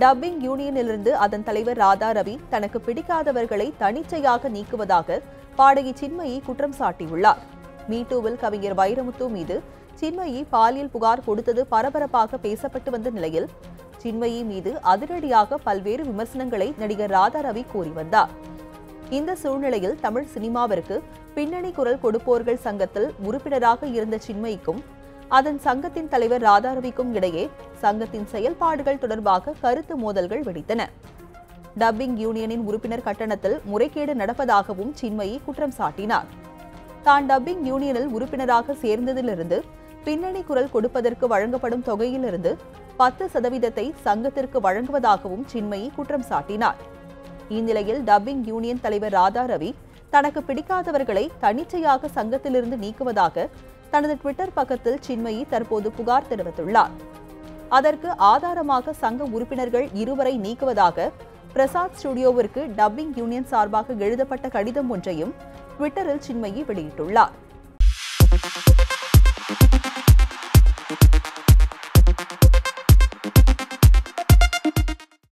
Dubbing யூனியனிலிருந்து அதன் தலைவர் ராதா ரவி தனக்கு பிடிக்காதவர்களை தனிச்சையாக நீக்குவதாக பாடகி சின்மயி குற்றம் சாட்டியுள்ளார். மீட்டூவில் கவிஞர் வைரமுத்து மீது சின்மயி பாலியல் புகார் கொடுத்தது பரபரப்பாக பேசப்பட்டு வந்த நிலையில் சின்மயி மீது அதிரடியாக பல்வேறு விமர்சனங்களை நடிகர் ராதா ரவி கூறி வந்தார். இந்த சூழ்நிலையில் தமிழ் சினிமாவிற்கு பின்னணி குரல் கொடுப்போர்கள் சங்கத்தில் உறுப்பினராக இருந்த சின்மயிக்கும் அதன் சங்கத்தின் தலைவர் ராதாரவிக்கும் இடையே சங்கத்தின் செயல்பாடுகள் தொடர்பாக கருத்து மோதல்கள் வெடித்தன. டப்பிங் யூனியனின் உறுப்பினர் கட்டணத்தில் முறைகேடு நடப்பதாகவும் சின்மயி குற்றம் சாட்டினார். தான் டப்பிங் யூனியனில் உறுப்பினராக சேர்ந்ததிலிருந்து பின்னணி குரல் கொடுப்பதற்கு வழங்கப்படும் தொகையிலிருந்து பத்து சதவீதத்தை சங்கத்திற்கு வழங்குவதாகவும் சின்மயி குற்றம் சாட்டினார். இந்நிலையில் டப்பிங் யூனியன் தலைவர் ராதா ரவி தனக்கு பிடிக்காதவர்களை தனிச்சையாக சங்கத்திலிருந்து நீக்குவதாக தனது ட்விட்டர் பக்கத்தில் சின்மயி தற்போது புகார் தெரிவித்துள்ளார். அதற்கு ஆதாரமாக சங்க உறுப்பினர்கள் இருவரை நீக்குவதாக பிரசாத் ஸ்டுடியோவிற்கு டப்பிங் யூனியன் சார்பாக எழுதப்பட்ட கடிதம் ஒன்றையும் ட்விட்டரில் சின்மயி வெளியிட்டுள்ளார்.